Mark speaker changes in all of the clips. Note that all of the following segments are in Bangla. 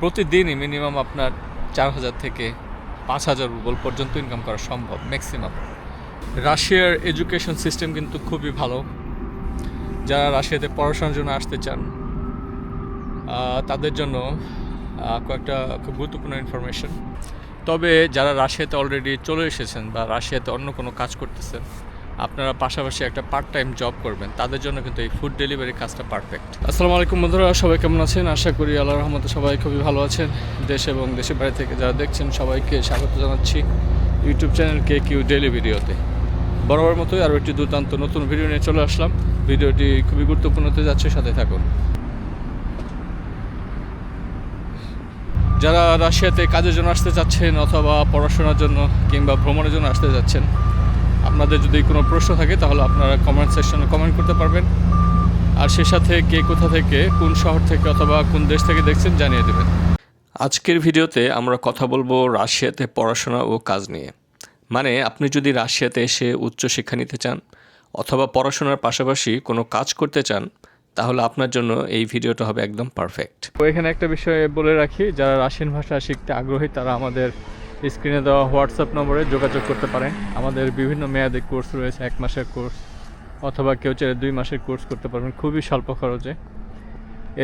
Speaker 1: প্রতিদিনই মিনিমাম আপনার চার হাজার থেকে পাঁচ হাজার রুবল পর্যন্ত ইনকাম করা সম্ভব ম্যাক্সিমাম রাশিয়ার এডুকেশন সিস্টেম কিন্তু খুবই ভালো। যারা রাশিয়াতে পড়াশোনার জন্য আসতে চান তাদের জন্য কয়েকটা খুব গুরুত্বপূর্ণ ইনফরমেশন তবে যারা রাশিয়াতে অলরেডি চলে এসেছেন বা রাশিয়াতে অন্য কোনো কাজ করতেছেন আপনারা পাশাপাশি একটা পার্ট টাইম জব করবেন, তাদের জন্য কিন্তু এই ফুড ডেলিভারি কাজটা পারফেক্ট আসসালামু আলাইকুম বন্ধুরা, সবাই কেমন আছেন? আশা করি আল্লাহ রহমতে সবাই খুবই ভালো আছেন। দেশ এবং দেশের বাইরে থেকে যারা দেখছেন, সবাইকে স্বাগত জানাচ্ছি YouTube channel K Q daily ভিডিওতে বরাবর মতোই আরও একটি দুর্দান্ত নতুন ভিডিও নিয়ে চলে আসলাম। ভিডিওটি খুবই গুরুত্বপূর্ণ হতে যাচ্ছে সাথে থাকুন। যারা রাশিয়াতে কাজের জন্য আসতে চাচ্ছেন অথবা পড়াশোনার জন্য কিংবা ভ্রমণের জন্য আসতে যাচ্ছেন আপনাদের যদি কোনো প্রশ্ন থাকে, তাহলে আপনারা কমেন্ট সেকশনে কমেন্ট করতে পারবেন। আর সে সাথে কে কোথা থেকে, কোন শহর থেকে অথবা কোন দেশ থেকে দেখছেন জানিয়ে দেবেন। আজকের ভিডিওতে আমরা কথা বলব রাশিয়াতে পড়াশোনা ও কাজ নিয়ে। মানে আপনি যদি রাশিয়াতে এসে উচ্চশিক্ষা নিতে চান অথবা পড়াশোনার পাশাপাশি কোনো কাজ করতে চান, তাহলে আপনার জন্য এই ভিডিওটা হবে একদম পারফেক্ট এখানে একটা বিষয় বলে রাখি, যারা রাশিয়ান ভাষা শিখতে আগ্রহী, তারা আমাদের স্ক্রিনে দেওয়া হোয়াটসঅ্যাপ নম্বরে যোগাযোগ করতে পারেন। আমাদের বিভিন্ন মেয়াদে কোর্স রয়েছে, এক মাসের কোর্স, অথবা কেউ চাইলে দুই মাসের কোর্স করতে পারবেন খুবই স্বল্প খরচে।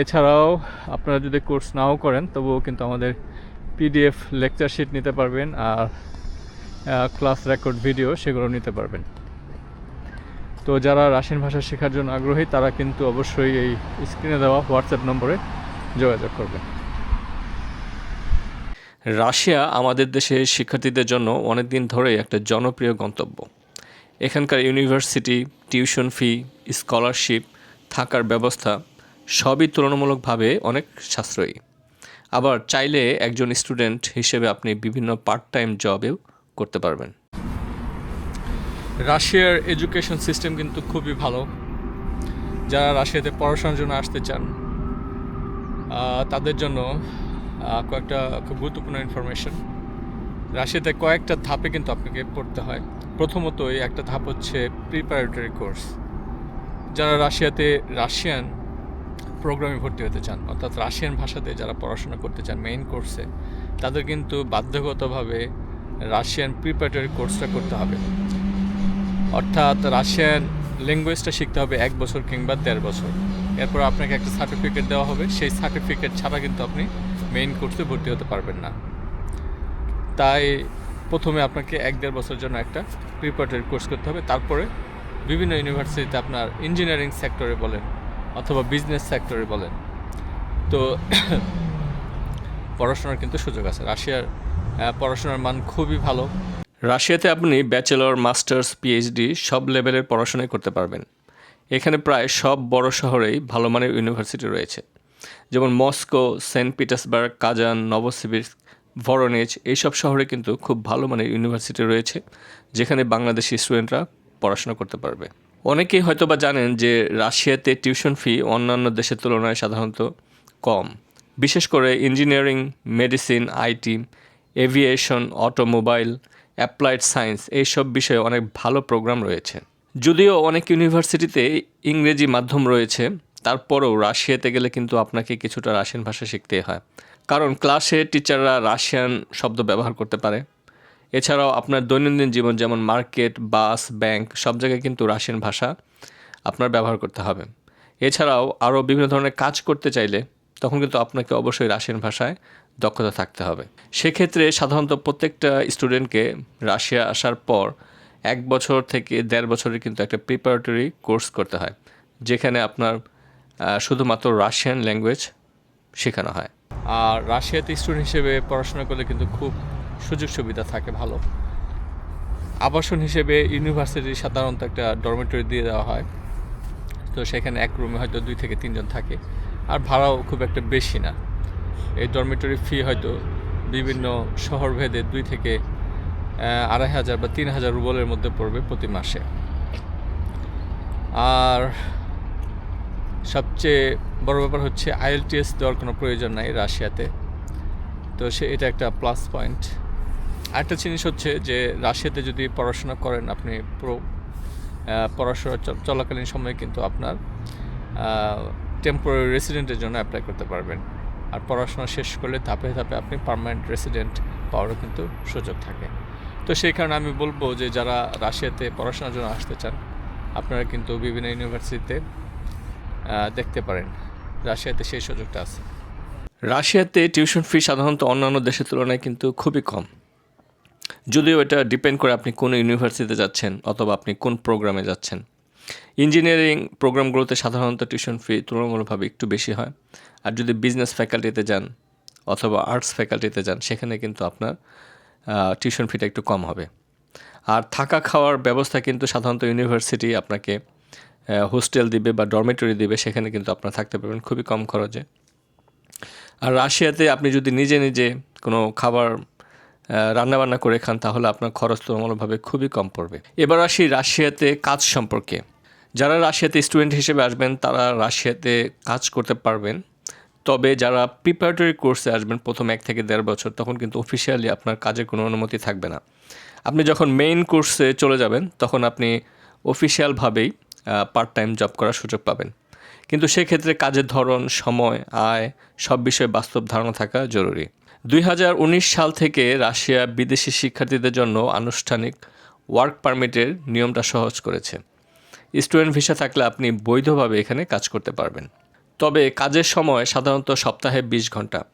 Speaker 1: এছাড়াও আপনারা যদি কোর্স নাও করেন, তবুও কিন্তু আমাদের পিডিএফ লেকচার শিট নিতে পারবেন আর ক্লাস রেকর্ড ভিডিও সেগুলো নিতে পারবেন। তো যারা রাশিয়ান ভাষা শেখার জন্য আগ্রহী, তারা কিন্তু অবশ্যই এই স্ক্রিনে দেওয়া হোয়াটসঅ্যাপ নম্বরে যোগাযোগ করবেন। রাশিয়া আমাদের দেশে শিক্ষার্থীদের জন্য অনেক দিন ধরেই একটা জনপ্রিয় গন্তব্য। এখানকার ইউনিভার্সিটি, টিউশন ফি, স্কলারশিপ, থাকার ব্যবস্থা সবই তুলনামূলকভাবে অনেক সাশ্রয়ী। আবার চাইলে একজন স্টুডেন্ট হিসেবে আপনি বিভিন্ন পার্ট টাইম জবেও করতে পারবেন। রাশিয়ার এডুকেশন সিস্টেম কিন্তু খুবই ভালো। যারা রাশিয়াতে পড়াশোনার জন্য আসতে চান তাদের জন্য কয়েকটা খুব গুরুত্বপূর্ণ ইনফরমেশন রাশিয়াতে কয়েকটা ধাপে কিন্তু আপনাকে পড়তে হয়। প্রথমত এই একটা ধাপ হচ্ছে প্রিপারেটরি কোর্স যারা রাশিয়াতে রাশিয়ান প্রোগ্রামে ভর্তি হতে চান, অর্থাৎ রাশিয়ান ভাষাতে যারা পড়াশোনা করতে চান মেইন কোর্সে তাদের কিন্তু বাধ্যগতভাবে রাশিয়ান প্রিপারেটরি কোর্সটা করতে হবে। অর্থাৎ রাশিয়ান ল্যাঙ্গুয়েজটা শিখতে হবে এক বছর কিংবা দেড় বছর। এরপর আপনাকে একটা সার্টিফিকেট দেওয়া হবে। সেই সার্টিফিকেট ছাড়া কিন্তু আপনি মেইন কোর্সে ভর্তি হতে পারবেন না। তাই প্রথমে আপনাকে এক দেড় বছরের জন্য একটা প্রিপারেটরি কোর্স করতে হবে। তারপরে বিভিন্ন ইউনিভার্সিটিতে আপনার ইঞ্জিনিয়ারিং সেক্টরে বলেন অথবা বিজনেস সেক্টরে বলেন। তো পড়াশোনার কিন্তু সুযোগ আছে। রাশিয়ার পড়াশোনার মান খুবই ভালো। রাশিয়াতে আপনি ব্যাচেলর মাস্টার্স পিএইচডি সব লেভেলের পড়াশোনাই করতে পারবেন। এখানে প্রায় সব বড় শহরেই ভালো মানের ইউনিভার্সিটি রয়েছে। যেমন Moscow, Saint Petersburg, Kazan Novosibirsk Voronezh, এইসব শহরে কিন্তু খুব ভালো মানের ইউনিভার্সিটি রয়েছে, যেখানে বাংলাদেশি স্টুডেন্টরা পড়াশোনা করতে পারবে। অনেকেই হয়তো বা জানেন যে রাশিয়াতে টিউশন ফি অন্যান্য দেশের তুলনায় সাধারণত কম। বিশেষ করে engineering, medicine, IT, aviation, automobile, applied science, এইসব বিষয়ে অনেক ভালো প্রোগ্রাম রয়েছে। যদিও অনেক ইউনিভার্সিটিতে ইংরেজি মাধ্যম রয়েছে তারপরেও রাশিয়াতে গেলে কিন্তু আপনাকে কিছুটা রাশিয়ান ভাষা শিখতে হয়। কারণ ক্লাসে টিচাররা রাশিয়ান শব্দ ব্যবহার করতে পারে। এছাড়াও আপনার দৈনন্দিন জীবন যেমন মার্কেট, বাস, ব্যাংক, সব জায়গায় কিন্তু রাশিয়ান ভাষা আপনার ব্যবহার করতে হবে। এছাড়াও আরও বিভিন্ন ধরনের কাজ করতে চাইলে তখন কিন্তু আপনাকে অবশ্যই রাশিয়ান ভাষায় দক্ষতা থাকতে হবে। সেক্ষেত্রে সাধারণত প্রত্যেকটা স্টুডেন্টকে রাশিয়া আসার পর এক বছর থেকে দেড় বছরের কিন্তু একটা প্রিপারেটরি কোর্স করতে হয়। যেখানে আপনার শুধুমাত্র রাশিয়ান ল্যাঙ্গুয়েজ শেখানো হয়। আর রাশিয়াতে স্টুডেন্ট হিসেবে পড়াশোনা করলে কিন্তু খুব সুযোগ সুবিধা থাকে, ভালো। আবাসন হিসেবে ইউনিভার্সিটি সাধারণত একটা ডরমেটরি দিয়ে দেওয়া হয়। তো সেখানে এক রুমে হয়তো দুই থেকে তিনজন থাকে। আর ভাড়াও খুব একটা বেশি না। এই ডরমেটরি ফি হয়তো বিভিন্ন শহরভেদে দুই থেকে আড়াই হাজার বা তিন হাজার রুবলের মধ্যে পড়বে প্রতি মাসে। আর সবচেয়ে বড় ব্যাপার হচ্ছে আইএলটিএস দেওয়ার কোনো প্রয়োজন নাই রাশিয়াতে। তো সে এটা একটা প্লাস পয়েন্ট আরেকটা জিনিস হচ্ছে যে রাশিয়াতে যদি পড়াশোনা করেন, আপনি পুরো পড়াশোনা চলাকালীন সময়ে কিন্তু আপনার টেম্পোরারি রেসিডেন্টের জন্য অ্যাপ্লাই করতে পারবেন। আর পড়াশোনা শেষ করলে ধাপে ধাপে আপনি পার্মানেন্ট রেসিডেন্ট পাওয়ারও কিন্তু সুযোগ থাকে। তো সেই কারণে আমি বলব যে যারা রাশিয়াতে পড়াশোনার জন্য আসতে চান, আপনারা কিন্তু বিভিন্ন ইউনিভার্সিটিতে দেখতে পারেন। রাশিয়াতে সেই সুযোগটা আছে। রাশিয়াতে টিউশন ফি সাধারণত অন্যান্য দেশের তুলনায় কিন্তু খুবই কম। যদিও এটা ডিপেন্ড করে আপনি কোন ইউনিভার্সিটিতে যাচ্ছেন অথবা আপনি কোন প্রোগ্রামে যাচ্ছেন। ইঞ্জিনিয়ারিং প্রোগ্রামগুলোতে সাধারণত টিউশন ফি তুলনামূলকভাবে একটু বেশি হয়। আর যদি বিজনেস ফ্যাকাল্টিতে যান অথবা আর্টস ফ্যাকাল্টিতে যান, সেখানে কিন্তু আপনার টিউশন ফিটা একটু কম হবে। আর থাকা খাওয়ার ব্যবস্থা কিন্তু সাধারণত ইউনিভার্সিটি আপনাকে হোস্টেল দিবে বা ডরমেটরি দিবে, সেখানে কিন্তু আপনারা থাকতে পারবেন খুবই কম খরচে। আর রাশিয়াতে আপনি যদি নিজে নিজে কোনো খাবার রান্না বান্না করে খান, তাহলে আপনার খরচ তুলনামূলকভাবে খুবই কম পড়বে। এবার আসি রাশিয়াতে কাজ সম্পর্কে। যারা রাশিয়াতে স্টুডেন্ট হিসেবে আসবেন, তারা রাশিয়াতে কাজ করতে পারবেন। তবে যারা প্রিপারেটরি কোর্সে আসবেন, প্রথম এক থেকে দেড় বছর, তখন কিন্তু অফিসিয়ালি আপনার কাজের কোনো অনুমতি থাকবে না। আপনি যখন মেইন কোর্সে চলে যাবেন, তখন আপনি অফিসিয়ালভাবেই পার্ট টাইম জব করার সুযোগ পাবেন। কিন্তু সেক্ষেত্রে কাজের ধরন, সময়, আয়, সব বিষয়ে বাস্তব ধারণা থাকা জরুরি। দুই হাজার উনিশ সাল থেকে রাশিয়া বিদেশি শিক্ষার্থীদের জন্য আনুষ্ঠানিক ওয়ার্ক পারমিটের নিয়মটা সহজ করেছে। স্টুডেন্ট ভিসা থাকলে আপনি বৈধভাবে এখানে কাজ করতে পারবেন। তবে কাজের সময় সাধারণত সপ্তাহে বিশ ঘণ্টা।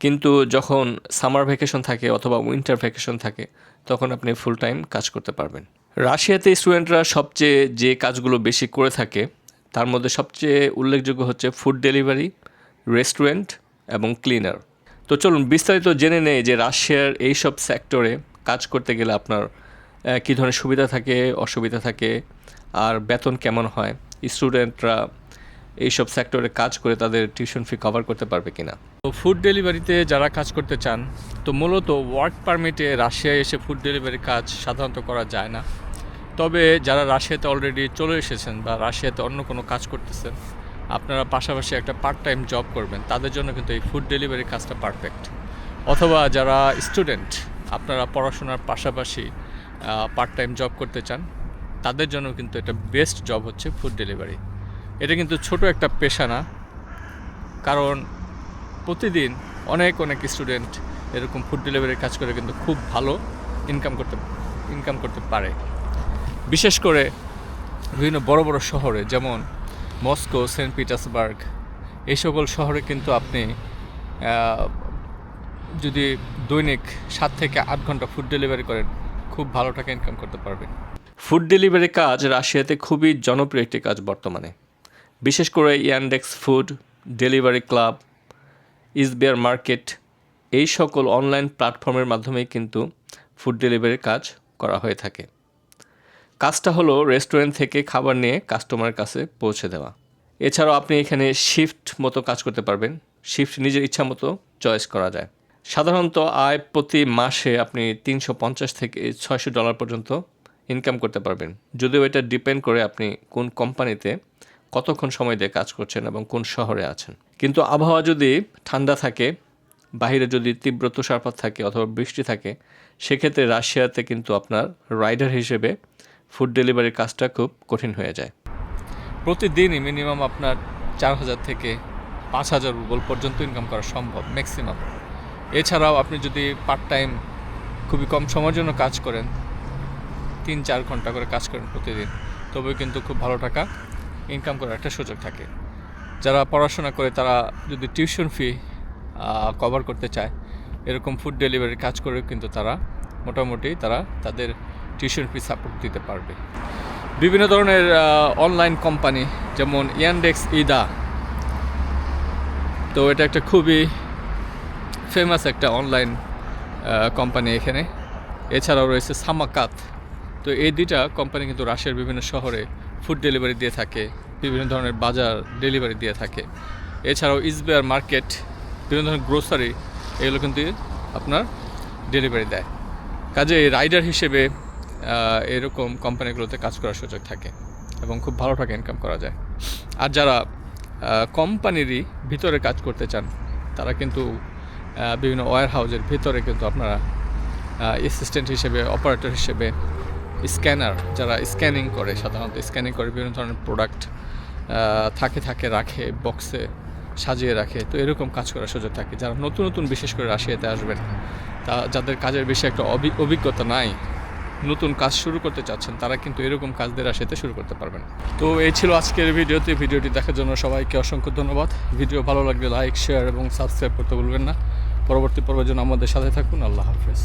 Speaker 1: কিন্তু যখন সামার ভ্যাকেশন থাকে অথবা উইন্টার ভ্যাকেশন থাকে, তখন আপনি ফুল টাইম কাজ করতে পারবেন। রাশিয়াতে স্টুডেন্টরা সবচেয়ে যে কাজগুলো বেশি করে থাকে, তার মধ্যে সবচেয়ে উল্লেখযোগ্য হচ্ছে ফুড ডেলিভারি রেস্টুরেন্ট এবং ক্লিনার তো চলুন বিস্তারিত জেনে নেই যে রাশিয়ার এইসব সেক্টরে কাজ করতে গেলে আপনার কী ধরনের সুবিধা থাকে, অসুবিধা থাকে, আর বেতন কেমন হয় স্টুডেন্টরা এইসব সেক্টরে কাজ করে তাদের টিউশন ফি কভার করতে পারবে কিনা? তো ফুড ডেলিভারিতে যারা কাজ করতে চান, তো মূলত ওয়ার্ক পারমিটে রাশিয়ায় এসে ফুড ডেলিভারি কাজ সাধারণত করা যায় না। তবে যারা রাশিয়াতে অলরেডি চলে এসেছেন বা রাশিয়াতে অন্য কোনো কাজ করতেছেন, আপনারা পাশাপাশি একটা পার্ট টাইম জব করবেন, তাদের জন্য কিন্তু এই ফুড ডেলিভারি কাজটা পারফেক্ট অথবা যারা স্টুডেন্ট আপনারা পড়াশোনার পাশাপাশি পার্ট টাইম জব করতে চান, তাদের জন্য কিন্তু এটা বেস্ট জব হচ্ছে ফুড ডেলিভারি এটা কিন্তু ছোট একটা পেশা না, কারণ প্রতিদিন অনেক অনেক স্টুডেন্ট এরকম ফুড ডেলিভারির কাজ করে কিন্তু খুব ভালো ইনকাম করতে ইনকাম করতে পারে। বিশেষ করে বিভিন্ন বড় বড় শহরে, যেমন মস্কো, সেন্ট পিটার্সবার্গ, এই সকল শহরে কিন্তু আপনি যদি দৈনিক সাত থেকে আট ঘণ্টা ফুড ডেলিভারি করেন, খুব ভালো টাকা ইনকাম করতে পারবেন। ফুড ডেলিভারি কাজ রাশিয়াতে খুবই জনপ্রিয় একটি কাজ বর্তমানে। বিশেষ করে Yandex food delivery club Sber market এই সকল অনলাইন প্ল্যাটফর্মের মাধ্যমেই কিন্তু ফুড ডেলিভারির কাজ করা হয়ে থাকে। কাজটা হলো রেস্টুরেন্ট থেকে খাবার নিয়ে কাস্টমারের কাছে পৌঁছে দেওয়া। এছাড়াও আপনি এখানে শিফট মতো কাজ করতে পারবেন। শিফট নিজের ইচ্ছা মতো চয়েস করা যায়। সাধারণত আয় প্রতি মাসে আপনি তিনশো পঞ্চাশ থেকে ছয়শো ডলার পর্যন্ত ইনকাম করতে পারবেন। যদিও এটা ডিপেন্ড করে আপনি কোন কোম্পানিতে কতক্ষণ সময় দিয়ে কাজ করছেন এবং কোন শহরে আছেন। কিন্তু আবহাওয়া যদি ঠান্ডা থাকে বাইরে যদি তীব্র তুষারপাত থাকে অথবা বৃষ্টি থাকে, সেক্ষেত্রে রাশিয়াতে কিন্তু আপনার রাইডার হিসেবে ফুড ডেলিভারির কাজটা খুব কঠিন হয়ে যায়। প্রতিদিনই মিনিমাম আপনার চার হাজার থেকে পাঁচ হাজার রুবল পর্যন্ত ইনকাম করা সম্ভব ম্যাক্সিমাম এছাড়াও আপনি যদি পার্ট টাইম খুবই কম সময়ের জন্য কাজ করেন, তিন চার ঘণ্টা করে কাজ করেন প্রতিদিন তবে কিন্তু খুব ভালো টাকা ইনকাম করার একটা সুযোগ থাকে। যারা পড়াশোনা করে তারা যদি টিউশন ফি কভার করতে চায়, এরকম ফুড ডেলিভারির কাজ করেও কিন্তু তারা মোটামুটি তারা তাদের টিউশন ফি সাপোর্ট দিতে পারবে। বিভিন্ন ধরনের অনলাইন কোম্পানি যেমন ইয়ান্ডেক্স ইদা তো এটা একটা খুবই ফেমাস একটা অনলাইন কোম্পানি এখানে। এছাড়াও রয়েছে সামাকাত তো এই দুইটা কোম্পানি কিন্তু রাশিয়ার বিভিন্ন শহরে ফুড ডেলিভারি দিয়ে থাকে, বিভিন্ন ধরনের বাজার ডেলিভারি দিয়ে থাকে। এছাড়াও ইসবেয়ার মার্কেট বিভিন্ন ধরনের গ্রোসারি এগুলো কিন্তু আপনার ডেলিভারি দেয়। কাজে রাইডার হিসেবে এরকম কোম্পানিগুলোতে কাজ করার সুযোগ থাকে এবং খুব ভালো টাকা ইনকাম করা যায়। আর যারা কোম্পানিরই ভিতরে কাজ করতে চান, তারা কিন্তু বিভিন্ন ওয়ার হাউজের ভিতরে কিন্তু আপনারা অ্যাসিস্ট্যান্ট হিসেবে অপারেটর হিসেবে স্ক্যানার যারা স্ক্যানিং করে, সাধারণত স্ক্যানিং করে বিভিন্ন ধরনের প্রোডাক্ট থাকে থাকে, রাখে বক্সে সাজিয়ে রাখে। তো এরকম কাজ করার সুযোগ থাকে। যারা নতুন নতুন, বিশেষ করে রাশিয়াতে আসবেন, তা যাদের কাজের বেশি একটা অভিজ্ঞতা নাই নতুন কাজ শুরু করতে চাচ্ছেন, তারা কিন্তু এরকম কাজদের আসাতে শুরু করতে পারবেন তো এই ছিল আজকের ভিডিওতে। ভিডিওটি দেখার জন্য সবাইকে অসংখ্য ধন্যবাদ। ভিডিও ভালো লাগলে লাইক, শেয়ার এবং সাবস্ক্রাইব করতে ভুলবেন না। পরবর্তী পর্বের জন্য আমাদের সাথে থাকুন। আল্লাহ হাফেজ।